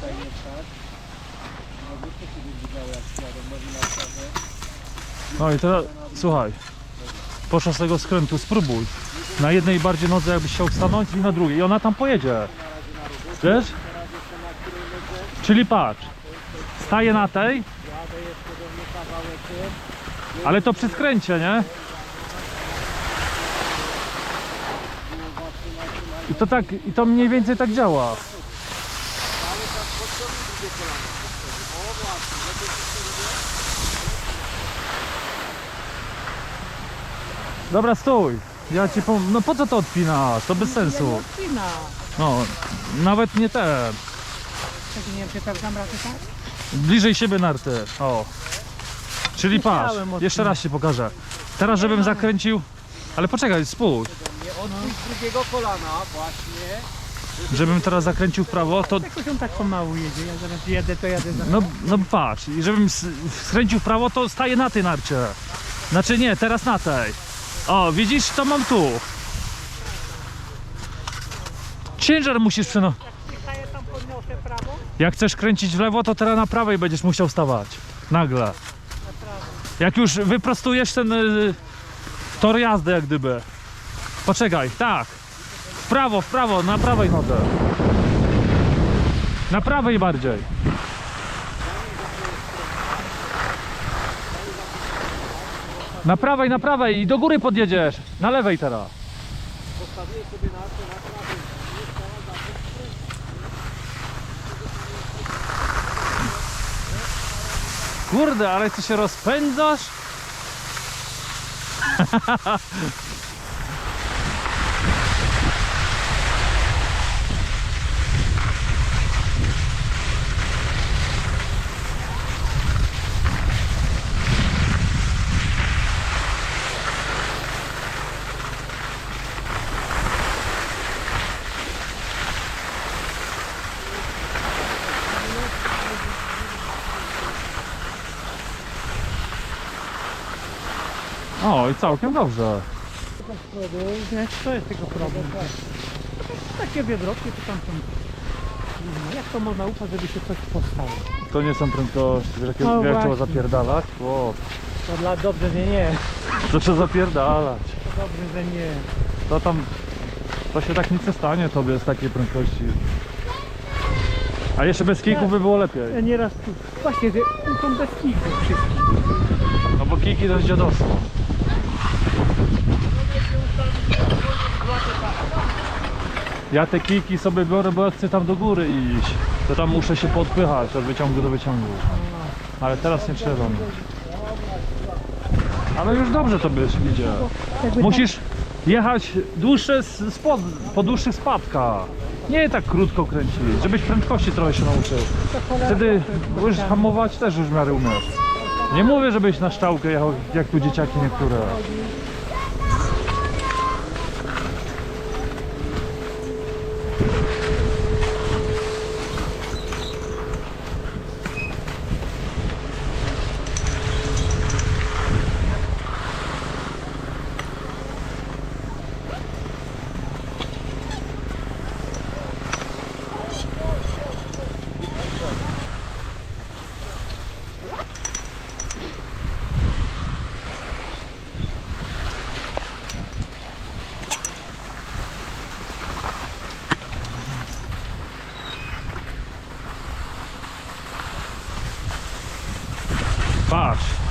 tutaj mieszkać. No jak nowi na. No i teraz, słuchaj, z tego skrętu, spróbuj. Na jednej bardziej nodze jakbyś chciał stanąć i na drugiej. I ona tam pojedzie. Wiesz? Czyli patrz, staje na tej, ale to przy skręcie, nie? I to tak, i to mniej więcej tak działa. Dobra, stój. Ja ci pom... No po co to odpinasz? To bez sensu. Odcina. No, nawet nie ten. Tak nie wiem, czy tak tak? Bliżej siebie narty. O. Czyli patrz, Musiałem odpinać. jeszcze raz się pokażę. Teraz żebym zakręcił. Ale poczekaj, spójrz. Nie odpuść drugiego kolana właśnie. Żebym teraz zakręcił w prawo, to Jakoś on tak pomału jedzie, ja zaraz jedę, to jadę za... No, no patrz, i żebym s- skręcił w prawo, to staję na tej narcie. Znaczy nie, teraz na tej. O, widzisz, to mam tu. Ciężar musisz przenosić. Jak chcesz kręcić w lewo, to teraz na prawej będziesz musiał stawać. Nagle. Jak już wyprostujesz ten y, tor jazdy, jak gdyby. Poczekaj, tak. W prawo, w prawo, na prawej nodze. Na prawej bardziej. Na prawej, na prawej i do góry podjedziesz. Na lewej teraz. Postawię sobie na na prawo. Kurde, ale ty się rozpędzasz? O, i całkiem dobrze. Nie, to jest tego problem. Takie biedronki to tam są... No, Jak to można ufać, żeby się coś postało? To nie są prędkości, wiesz jakie, No jak trzeba właśnie. zapierdalać? To dla dobrze, że nie. to trzeba zapierdalać. To dobrze, że nie. To tam, to się tak nic nie stanie tobie z takiej prędkości. A jeszcze bez kików by było lepiej. Ja nieraz tu... Właśnie, że są bez kików wszystkie. No bo kiki to jest dziadostwo. Ja te kiki sobie biorę, bo ja chcę tam do góry iść. To tam muszę się podpychać od wyciągu do wyciągu. Ale teraz nie trzeba. Ale już dobrze tobie idzie. Musisz jechać dłuższe spod, po dłuższych spadkach. Nie tak krótko kręcić, żebyś prędkości trochę się nauczył. Wtedy już hamować też już w miarę umiesz. Nie mówię, żebyś na szczałkę jechał, jak tu dzieciaki niektóre. Patrz.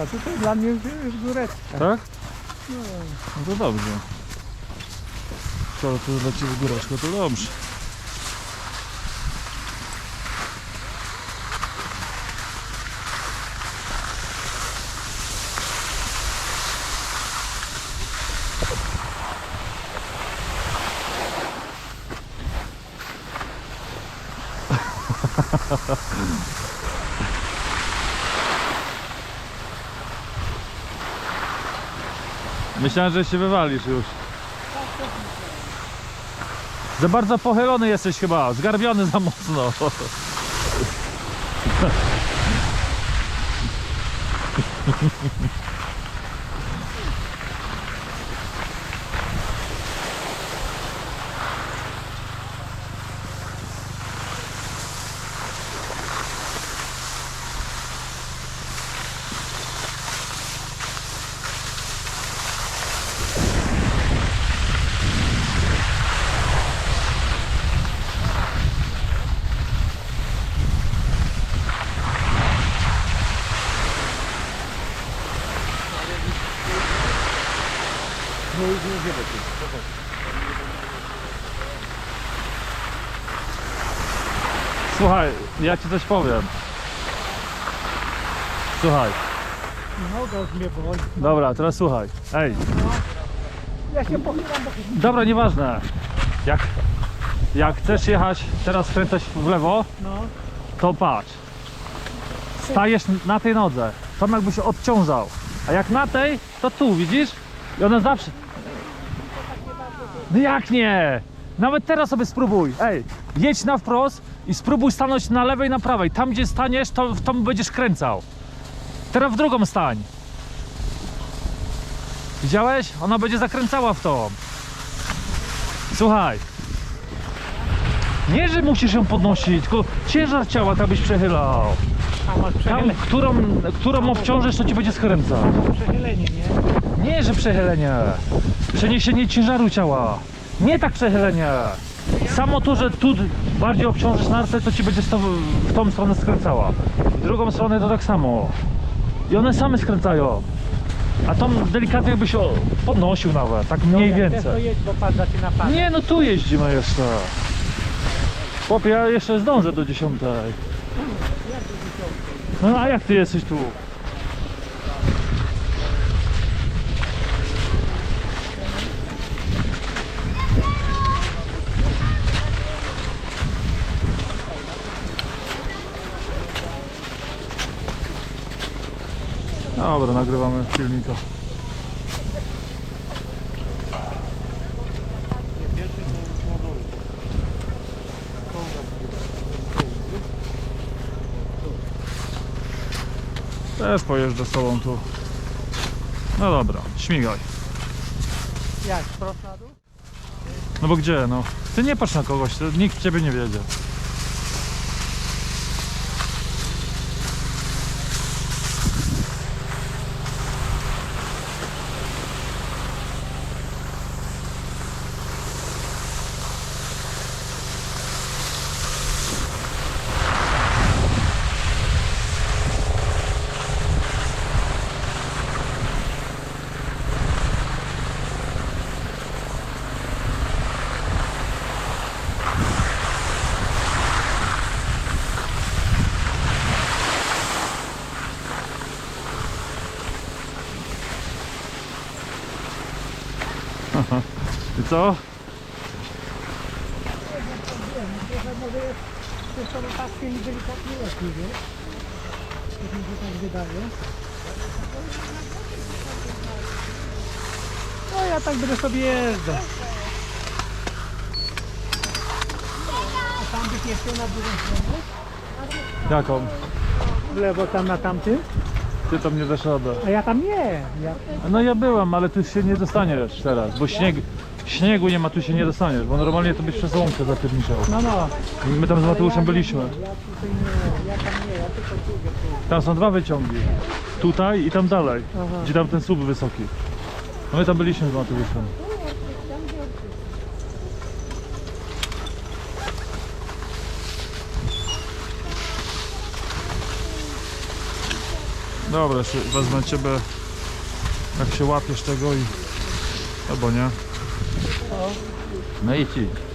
góreczka, tutaj dla mnie już jest góreczka. Tak? No. no to dobrze. To, to dla Ciebie góreczka, to dobrze. Myślałem, że się wywalisz już. Za bardzo pochylony jesteś chyba, zgarbiony za mocno. Słuchaj, ja ci coś powiem. Słuchaj, Noga mnie boli. dobra, teraz słuchaj. Ej, Ja się pochylam, bo dobra, nieważne. Jak, jak chcesz jechać, teraz skręcać w lewo, no. to patrz. Stajesz na tej nodze, tam jakby się odciążał. A jak na tej, to tu, widzisz? I ona zawsze... No jak nie? Nawet teraz sobie spróbuj. Ej, jedź na wprost i spróbuj stanąć na lewej, na prawej. Tam gdzie staniesz, to w tą będziesz kręcał. Teraz w drugą stań. Widziałeś? Ona będzie zakręcała w tą. Słuchaj. Nie, że musisz ją podnosić, tylko ciężar ciała tak byś przechylał. Tam, którą, którą obciążysz, to ci będzie skręcać. przechylenie, nie? Nie, że przechylenie. Przeniesienie ciężaru ciała. Nie tak przechylenie. Samo to, że tu bardziej obciążysz nartę, to ci będzie w tą stronę skręcała. W drugą stronę to tak samo. I one same skręcają. A tą delikatnie jakbyś o- podnosił nawet, tak mniej To więcej. Nie, no tu jeździmy jeszcze. Chłopie, ja jeszcze zdążę do dziesiątej. No a jak ty jesteś tu? Dobra, nagrywamy filmika. Też pojeżdżę z tobą tu. No dobra, śmigaj. Jak, prosto na dół? No bo gdzie, no? Ty nie patrz na kogoś, to nikt ciebie nie wiedzie. I co? Może i delikatnie lepiej, wiesz? Tak mi się tak wydaje. No ja tak będę sobie jeżdżał. A tam byś nie chciał na drugą stronę? Jaką? W lewo tam na tamtym? Ty tam nie dasz radę. A ja tam nie. Ja... No ja byłem, ale tu się nie dostaniesz teraz, bo śnieg, śniegu nie ma, tu się nie dostaniesz, bo normalnie to byś przez łąkę zapierniczał. No no. My tam z Mateuszem byliśmy. Ja tutaj nie, ja tam nie, ja tylko tu. Tam są dwa wyciągi. Tutaj i tam dalej, gdzie tam ten słup wysoki. No my tam byliśmy z Mateuszem. Dobra, wezmę ciebie, jak się łapiesz tego i... albo nie. No i ci.